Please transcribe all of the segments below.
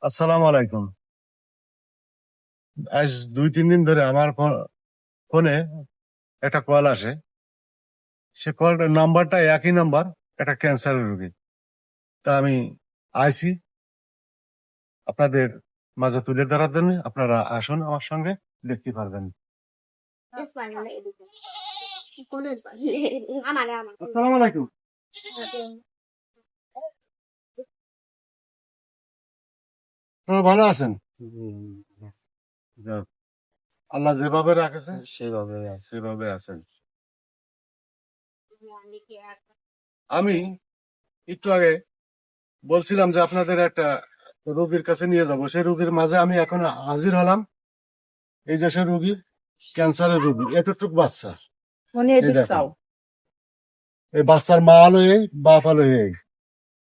আসসালামু আলাইকুম। আজ দুই তিন দিন ধরে আমার ফো- ফোনে একটা কল আসে। সে কল নাম্বারটা একই নাম্বার একটা ক্যান্সারের রোগী। তা আমি আইসি। আপনাদের মাঝে তুলে ধরার জন্য আপনারা আসুন আমার সঙ্গে দেখতে পারবেন। আসসালামু আলাইকুম। আপনারা ভালো আছেন? আল্লাহ যেভাবে রাখেছে সেভাবে সেভাবে আছেন। আমি একটু আগে বলছিলাম যে আপনাদের একটা রোগীর কাছে নিয়ে যাব। সেই রোগীর মাঝে আমি এখন হাজির হলাম। এই যে সে রোগী ক্যান্সারের রোগী। এতটুক বাচ্চা। মনে এই এই বাচ্চার মা আলো এই বাপ আলো এই।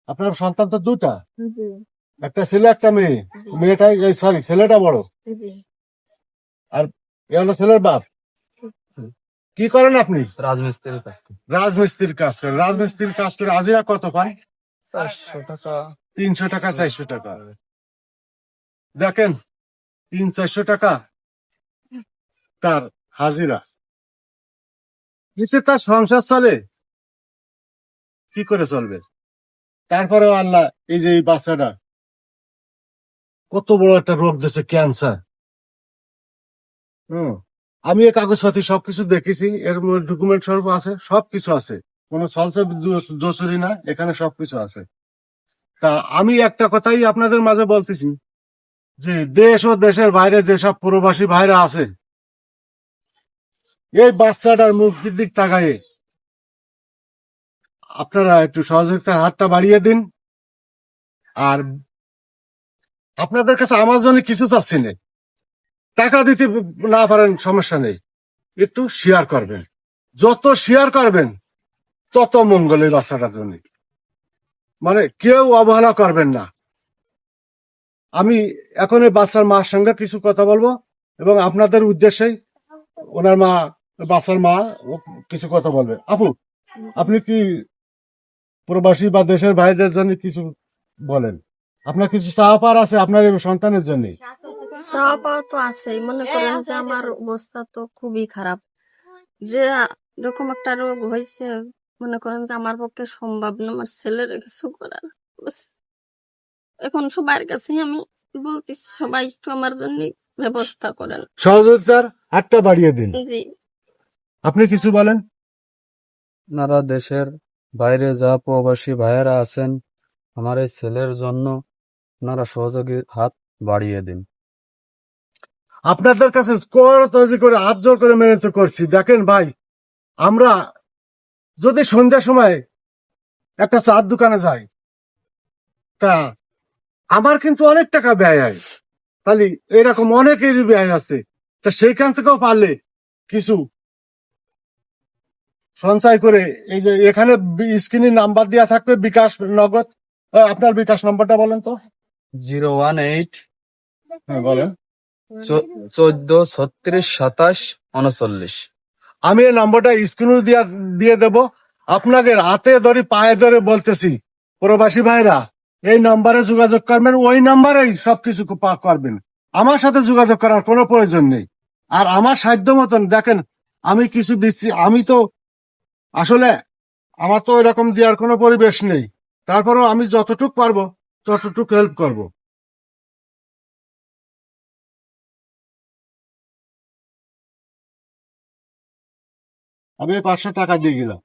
আপনার সন্তান তো দুটা। একটা ছেলে একটা মেয়ে। মেয়েটাই সরি ছেলেটা বড়। এ হলো ছেলের বাপ। কি করেন আপনি? রাজমিস্ত্রির থেকে রাজমিস্ত্রির কাজ করেন। রাজমিস্ত্রির কাজ করে হাজিরা কত পায়? চারশো টাকা। তিনশো টাকা চারশো টাকা। দেখেন তিন চারশো টাকা তার হাজিরা। এতে তার সংসার চলে? কি করে চলবে? তারপরেও আল্লাহ এই যে এই বাচ্চাটা কত বড় একটা রোগ দিয়েছে ক্যান্সার হুম, আমি এই কাগজপাতি সবকিছু দেখেছি, এর ডকুমেন্ট স্বরূপ আছে, সবকিছু আছে। কোনো দোষরি না, এখানে সবকিছু আছে। তা আমি একটা কথাই আপনাদের মাঝে বলতেছি, যে দেশ ও দেশের বাইরে যেসব প্রবাসী ভাইরা আছে, এই বাচ্চাটার মুক্তির দিক তাকায়ে আপনারা একটু সহযোগিতার হাতটা বাড়িয়ে দিন, আর আপনাদের কাছে আমার জন্য কিছু চাচ্ছি না। টাকা দিতে না পারেন সমস্যা নেই। একটু শেয়ার করবেন। যত শেয়ার করবেন, তত মঙ্গল এই বাচ্চাটার জন্য মানে কেউ অবহেলা করবেন না। আমি এখন এই বাচ্চার মার সঙ্গে কিছু কথা বলব এবং আপনাদের উদ্দেশ্যেই ওনার মা, বাচ্চার মা কিছু কথা বলবে। আপু, আপনি কি প্রবাসী বা দেশের ভাইদের জন্য কিছু বলেন? আপনার কিছু চাওয়া পার আছে আপনার সন্তানের জন্য? পাওয়া তো আছেই। মনে করেন যে আমার অবস্থা তো খুবই খারাপ। যে এরকম একটা রোগ হয়েছে মনে করেন যে আমার পক্ষে সম্ভব না আমার ছেলের কিছু করার। এখন সবার কাছে আমি বলতেছি সবাই একটু আমার জন্য ব্যবস্থা করেন। সহযোগিতার হাতটা বাড়িয়ে দিন। জি। আপনি কিছু বলেন? আপনারা দেশের বাইরে যা প্রবাসী ভাইয়েরা আছেন আমার এই ছেলের জন্য আপনারা সহযোগীর হাত বাড়িয়ে দিন। আপনাদের কাছে করে হাত জোর করে মেনে তো করছি। দেখেন ভাই, আমরা যদি সন্ধ্যার সময় একটা চার দোকানে যাই, তা আমার কিন্তু অনেক টাকা ব্যয় হয়। তাহলে এরকম অনেকেরই ব্যয় আছে। তা সেইখান থেকেও পারলে কিছু সঞ্চয় করে, এই যে এখানে স্ক্রিনের নাম্বার দেওয়া থাকবে, বিকাশ নগদ আপনার বিকাশ নাম্বারটা বলেন তো। জিরো ওয়ান এইট হ্যাঁ বলেন। চোদ্দ ছত্রিশ সাতাশ উনচল্লিশ। আমি এই নম্বরটা স্ক্রিনে দিয়ে দিয়ে দেব। আপনাদের হাতে ধরে পায়ে ধরে বলতেছি প্রবাসী ভাইরা এই নম্বরে যোগাযোগ করবেন ওই নম্বরেই সবকিছু করবেন। আমার সাথে যোগাযোগ করার কোনো প্রয়োজন নেই। আর আমার সাধ্য মতন দেখেন আমি কিছু দিচ্ছি আমি তো আসলে আমার তো এরকম দেওয়ার কোনো পরিবেশ নেই। তারপরেও আমি যতটুক পারব ততটুক হেল্প করব। আমি পাঁচশো টাকা দিয়ে গেলাম।